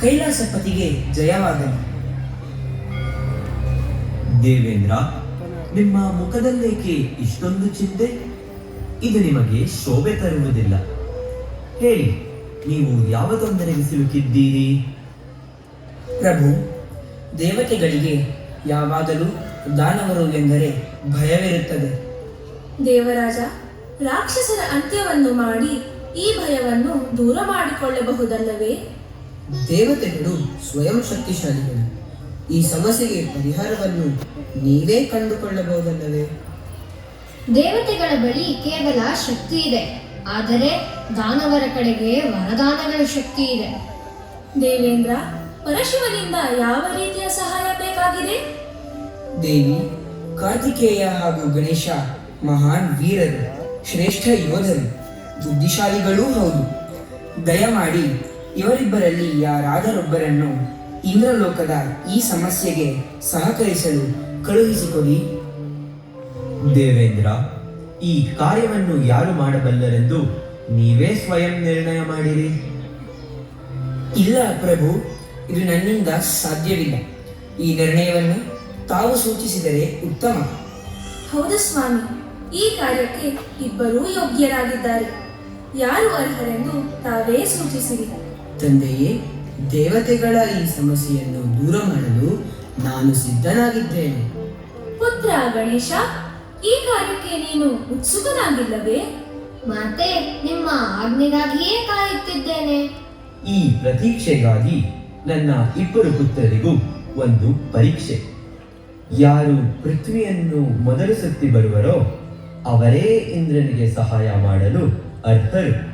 ಕೈಲಾಸಪತಿಗೆ ಜಯವಾಗಲಿ. ದೇವೇಂದ್ರ, ನಿಮ್ಮ ಮುಖದಲ್ಲೇಕೆ ಇಷ್ಟೊಂದು ಚಿಂತೆ? ಇದು ನಿಮಗೆ ಶೋಭೆ ತರುವುದಿಲ್ಲ. ಹೇಳಿ, ನೀವು ಯಾವ ತೊಂದರೆಗೆ ಸಿಲುಕಿದ್ದೀರಿ? ಪ್ರಭು, ದೇವತೆಗಳಿಗೆ ಯಾವಾಗಲೂ ದಾನವರು ಎಂದರೆ ಭಯವಿರುತ್ತದೆ. ದೇವರಾಜ ರಾಕ್ಷಸರ ಅಂತ್ಯವನ್ನು ಮಾಡಿ ಈ ಭಯವನ್ನು ದೂರ ಮಾಡಿಕೊಳ್ಳಬಹುದಲ್ಲವೇ? ದೇವತೆಗಳು ಸ್ವಯಂ ಶಕ್ತಿಶಾಲಿಗಳು. ಈ ಸಮಸ್ಯೆಗೆ ಪರಿಹಾರವನ್ನು ನೀವೇ ಕಂಡುಕೊಳ್ಳಬಹುದಲ್ಲವೇ? ದೇವತೆಗಳ ಬಳಿ ಕೇವಲ ಶಕ್ತಿ ಇದೆ. ಆದರೆ ದಾನವರ ಕಡೆಗೆ ವರದಾನಗಳ ಶಕ್ತಿ ಇದೆ. ದೇವೇಂದ್ರ ಪರಶಿವನಿಂದ ಯಾವ ರೀತಿಯ ಸಹಾಯ ಬೇಕಾಗಿದೆ? ದೇವಿ ಕಾರ್ತಿಕೇಯ ಹಾಗೂ ಗಣೇಶ ಮಹಾನ್ ವೀರರು ಶ್ರೇಷ್ಠ ಯೋಧರು ಬುದ್ಧಿಶಾಲಿಗಳೂ ಹೌದು. ದಯಮಾಡಿ ಇವರಿಬ್ಬರಲ್ಲಿ ಯಾರಾದರೊಬ್ಬರನ್ನು ಇಂದ್ರಲೋಕದ ಈ ಸಮಸ್ಯೆಗೆ ಸಹಕರಿಸಲು ಕಳುಹಿಸಿಕೊಡಿ. ದೇವೇಂದ್ರ ಈ ಕಾರ್ಯವನ್ನು ಯಾರು ಮಾಡಬಲ್ಲರೆಂದು ನೀವೇ ಸ್ವಯಂ ನಿರ್ಣಯ ಮಾಡಿರಿ. ಇಲ್ಲ ಪ್ರಭು ಇದು ನನ್ನಿಂದ ಸಾಧ್ಯವಿಲ್ಲ. ಈ ನಿರ್ಣಯವನ್ನು ತಾವು ಸೂಚಿಸಿದರೆ ಉತ್ತಮ. ಹೌದು ಸ್ವಾಮಿ. ಈ ಕಾರ್ಯಕ್ಕೆ ಇಬ್ಬರೂ ಯೋಗ್ಯರಾಗಿದ್ದಾರೆ. ಯಾರು ಅರ್ಹರೆಂದು ತಾವೇ ಸೂಚಿಸಿರಿ. ತಂದೆಯೇ ದೇವತೆಗಳ ಈ ಸಮಸ್ಯೆಯನ್ನು ದೂರ ಮಾಡಲು ನಾನು ಸಿದ್ಧನಾಗಿದ್ದೇನೆ. ಪುತ್ರ ಗಣೇಶ ಈ ಕಾರ್ಯಕ್ಕೆ ನೀನು ಉತ್ಸುಕನಾಗಿಲ್ಲವೇ? ಮತ್ತೆ ನಿಮ್ಮ ಆಜ್ಞೆಗಾಗಿಯೇ ಕಾಯುತ್ತಿದ್ದೇನೆ. ಈ ಪ್ರತೀಕ್ಷೆಗಾಗಿ ನನ್ನ ಇಬ್ಬರು ಪುತ್ರರಿಗೂ ಒಂದು ಪರೀಕ್ಷೆ. ಯಾರು ಪೃಥ್ವಿಯನ್ನು ಮೊದಲು ಸುತ್ತಿ ಬರುವರೋ ಅವರೇ ಇಂದ್ರನಿಗೆ ಸಹಾಯ ಮಾಡಲು ಅರ್ಹರು.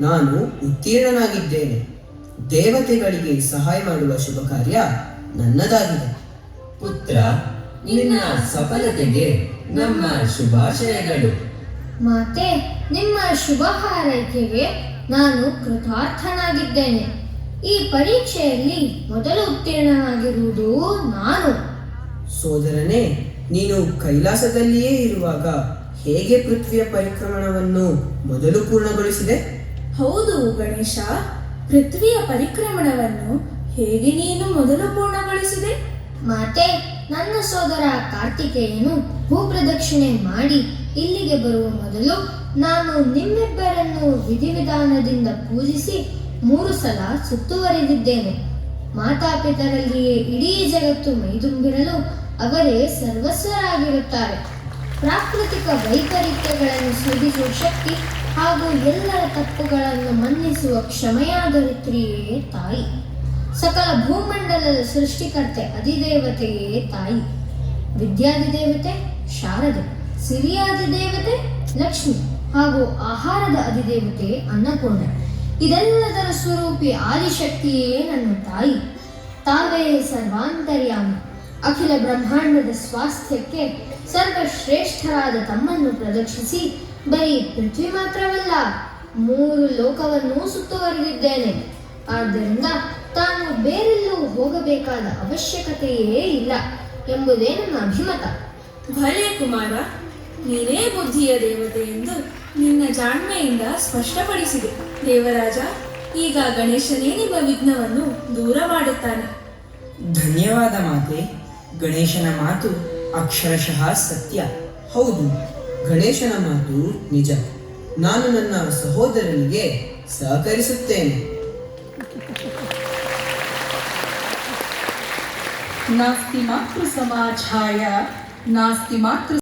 ನಾನು ಉತ್ತೀರ್ಣನಾಗಿದ್ದೇನೆ. ದೇವತೆಗಳಿಗೆ ಸಹಾಯ ಮಾಡುವ ಶುಭ ಕಾರ್ಯ ನನ್ನದಾಗಿದೆ. ಪುತ್ರ ನಿನ್ನ ಸಫಲತೆಗೆ ನಮ್ಮ ಶುಭಾಶಯಗಳು. ಮಾತೆ ನಿಮ್ಮ ಶುಭ ಹಾರೈಕೆಗೆ ನಾನು ಕೃತಾರ್ಥನಾಗಿದ್ದೇನೆ. ಈ ಪರೀಕ್ಷೆಯಲ್ಲಿ ಮೊದಲು ಉತ್ತೀರ್ಣನಾಗಿರುವುದು ನಾನು. ಸೋದರನೇ ನೀನು ಕೈಲಾಸದಲ್ಲಿಯೇ ಇರುವಾಗ ಹೇಗೆ ಪೃಥ್ವಿಯ ಪರಿಕ್ರಮಣವನ್ನು ಮೊದಲು ಪೂರ್ಣಗೊಳಿಸಿದೆ? ಹೌದು ಗಣೇಶ, ಪೃಥ್ವಿಯ ಪರಿಕ್ರಮಣವನ್ನು ಹೇಗೆ ನೀನು ಮೊದಲು ಪೂರ್ಣಗೊಳಿಸಿದೆ? ಮಾತೆ, ನನ್ನ ಸೋದರ ಕಾರ್ತಿಕೇಯನು ಭೂಪ್ರದಕ್ಷಿಣೆ ಮಾಡಿ ಇಲ್ಲಿಗೆ ಬರುವ ಮೊದಲು ನಾನು ನಿಮ್ಮಿಬ್ಬರನ್ನು ವಿಧಿವಿಧಾನದಿಂದ ಪೂಜಿಸಿ ಮೂರು ಸಲ ಸುತ್ತುವರಿದಿದ್ದೇನೆ. ಮಾತಾಪಿತರಲ್ಲಿಯೇ ಇಡೀ ಜಗತ್ತು ಮೈದುಂಬಿರಲು ಅವರೇ ಸರ್ವಸ್ವರಾಗಿರುತ್ತಾರೆ. ಪ್ರಾಕೃತಿಕ ವೈಪರೀತ್ಯಗಳನ್ನು ಸೃಜಿಸುವ ಶಕ್ತಿ ಹಾಗೂ ಎಲ್ಲರ ತಪ್ಪುಗಳನ್ನು ಮನ್ನಿಸುವ ಕ್ಷಮೆಯಾದರಿತ್ರಿಯೇ ತಾಯಿ. ಸಕಲ ಭೂಮಂಡಲದ ಸೃಷ್ಟಿಕರ್ತೆ ಅಧಿದೇವತೆಯೇ ತಾಯಿ. ವಿದ್ಯಾಧಿದೇವತೆ, ಶಾರದೆ. ಸಿರಿಯಾದಿದೇವತೆ ಲಕ್ಷ್ಮಿ. ಹಾಗೂ ಆಹಾರದ ಅಧಿದೇವತೆ, ಅನ್ನಪೂರ್ಣ. ಇದೆಲ್ಲದರ ಸ್ವರೂಪಿ ಆದಿಶಕ್ತಿಯೇ ನನ್ನ ತಾಯಿ. ತಾವೇ ಸರ್ವಾಂತರ್ಯಾಮಿ. ಅಖಿಲ ಬ್ರಹ್ಮಾಂಡದ ಸ್ವಾಸ್ಥ್ಯಕ್ಕೆ ಸರ್ವಶ್ರೇಷ್ಠರಾದ ತಮ್ಮನ್ನು ಪ್ರದಕ್ಷಿಸಿ ಬರೀ ಪೃಥ್ವಿ ಮಾತ್ರವಲ್ಲ ಮೂರು ಲೋಕವನ್ನು ಸುತ್ತುವರೆದಿದ್ದೇನೆ. ಆದ್ದರಿಂದ ತಾನು ಬೇರೆಲ್ಲೂ ಹೋಗಬೇಕಾದ ಅವಶ್ಯಕತೆಯೇ ಇಲ್ಲ ಎಂಬುದೇ ನನ್ನ ಅಭಿಮತ. ಭಲೆ ಕುಮಾರ ನೀನೇ ಬುದ್ಧಿಯ ದೇವತೆ ಎಂದು ನಿನ್ನ ಜಾಣ್ಮೆಯಿಂದ ಸ್ಪಷ್ಟಪಡಿಸಿದೆ. ದೇವರಾಜ ಈಗ ಗಣೇಶನೇ ನಿಮ್ಮ ವಿಘ್ನವನ್ನು ದೂರ ಮಾಡುತ್ತಾನೆ. ಧನ್ಯವಾದ ಮಾತೆ ಗಣೇಶನ ಮಾತು ಅಕ್ಷರಶಃ ಸತ್ಯ. ಹೌದು ಗಣೇಶನ ಮಾತು ನಿಜ. ನಾನು ನನ್ನ ಸಹೋದರನಿಗೆ ಸಹಕರಿಸುತ್ತೇನೆ. ನಾಸ್ತಿ ಮಾತೃ ಸಮಾಜಾಯ ನಾಸ್ತಿ ಮಾತೃ